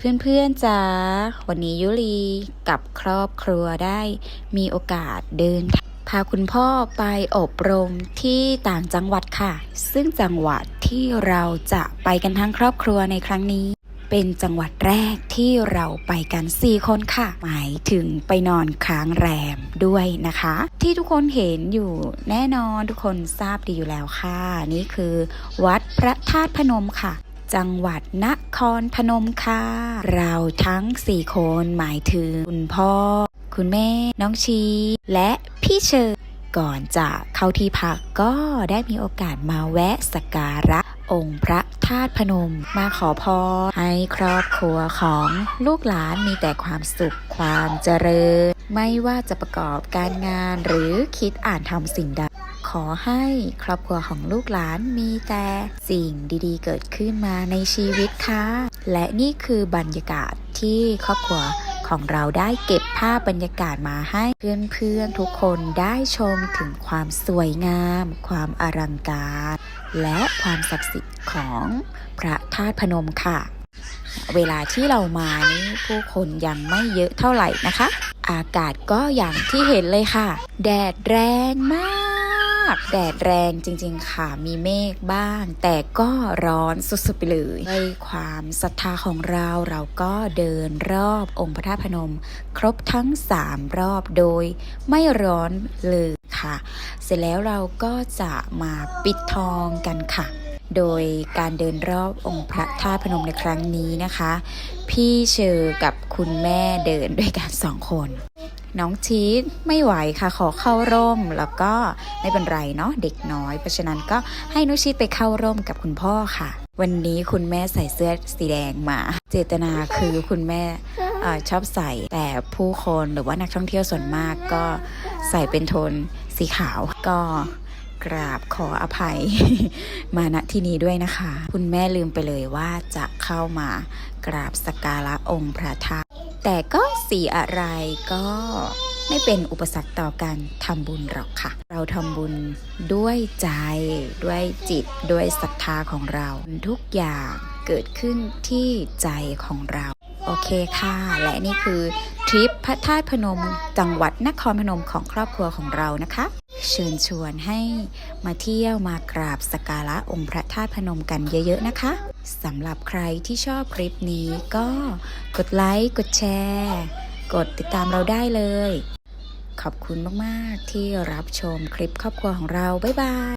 เพื่อนๆจ๋าวันนี้ยุรีกับครอบครัวได้มีโอกาสเดิน พาคุณพ่อไปอบรมที่ต่างจังหวัดค่ะ ซึ่งจังหวัดที่เราจะไปกันทั้งครอบครัวในครั้งนี้ เป็นจังหวัดแรกที่เราไปกัน 4 คนค่ะ หมายถึงไปนอนค้างแรมด้วยนะคะ ที่ทุกคนเห็นอยู่แน่นอนทุกคนทราบดีอยู่แล้วค่ะ นี่คือ วัดพระธาตุพนมค่ะ จังหวัดนครพนมค่ะ เราทั้ง 4 คนหมายถึงคุณพ่อ คุณแม่ น้องชี และพี่เชอร์ก่อนจะเข้าที่พักก็ได้มีโอกาสมาแวะสักการะองค์พระธาตุพนม มาขอพรให้ครอบครัวของลูกหลานมีแต่ความสุขความเจริญ ไม่ว่าจะประกอบการงานหรือคิดอ่านทำสิ่งใด ขอให้ครอบครัวของลูกหลานมีแต่สิ่งดีๆ เกิดขึ้นมาในชีวิตค่ะ และนี่คือบรรยากาศที่ครอบครัวของเราได้เก็บภาพบรรยากาศมาให้เพื่อนๆทุกคนได้ชมถึงความสวยงาม ความอลังการ และความศักดิ์สิทธิ์ของพระธาตุพนมค่ะ เวลาที่เรามานี่ผู้คนยังไม่เยอะเท่าไหร่นะคะ อากาศก็อย่างที่เห็นเลยค่ะ แดดแรงมาก แดดแรงจริงๆค่ะมีเมฆบ้าง แต่ก็ร้อนสุดๆไปเลยด้วยความศรัทธาของเราเราก็เดินรอบองค์พระธาตุพนม ครบทั้ง 3 รอบโดยไม่ร้อนเลยค่ะ เสร็จแล้วเราก็จะมาปิดทองกันค่ะโดยการเดินรอบองค์พระธาตุพนมในครั้งนี้นะคะ พี่เชอร์กับคุณแม่เดินด้วยกันสองคน น้องชีสไม่ไหวค่ะขอเข้าร่ม แล้วก็ไม่เป็นไรเนาะเด็กน้อย เพราะฉะนั้นก็ให้นุชีสไปเข้าร่มกับคุณพ่อค่ะ วันนี้คุณแม่ใส่เสื้อสีแดงมา เจตนาคือคุณแม่อชอบใส่แต่ผู้คนหรือว่านักท่องเที่ยวส่วนมากก็ใส่เป็นโทนสีขาวก็กราบขออภัยมาณที่นี้ด้วยนะคะ คุณแม่ลืมไปเลยว่าจะเข้ามากราบสักการะองค์พระธาตุ แต่ก็สีอะไรก็ไม่เป็นอุปสรรคต่อการทำบุญหรอกค่ะ เราทำบุญด้วยใจ ด้วยจิต ด้วยศรัทธาของเรา ทุกอย่างเกิดขึ้นที่ใจของเรา โอเคค่ะ และนี่คือทริปพระธาตุพนมจังหวัดนครพนมของครอบครัวของเรานะคะ เชิญชวนให้มาเที่ยวมากราบสกการะองค์พระธาตุพนมกันเยอะๆนะคะสำหรับใครที่ชอบคลิปนี้ก็กดไลค์กดแชร์ กดติดตามเราได้เลย ขอบคุณมากๆที่รับชมคลิปครอบครัวของเรา บ๊ายบาย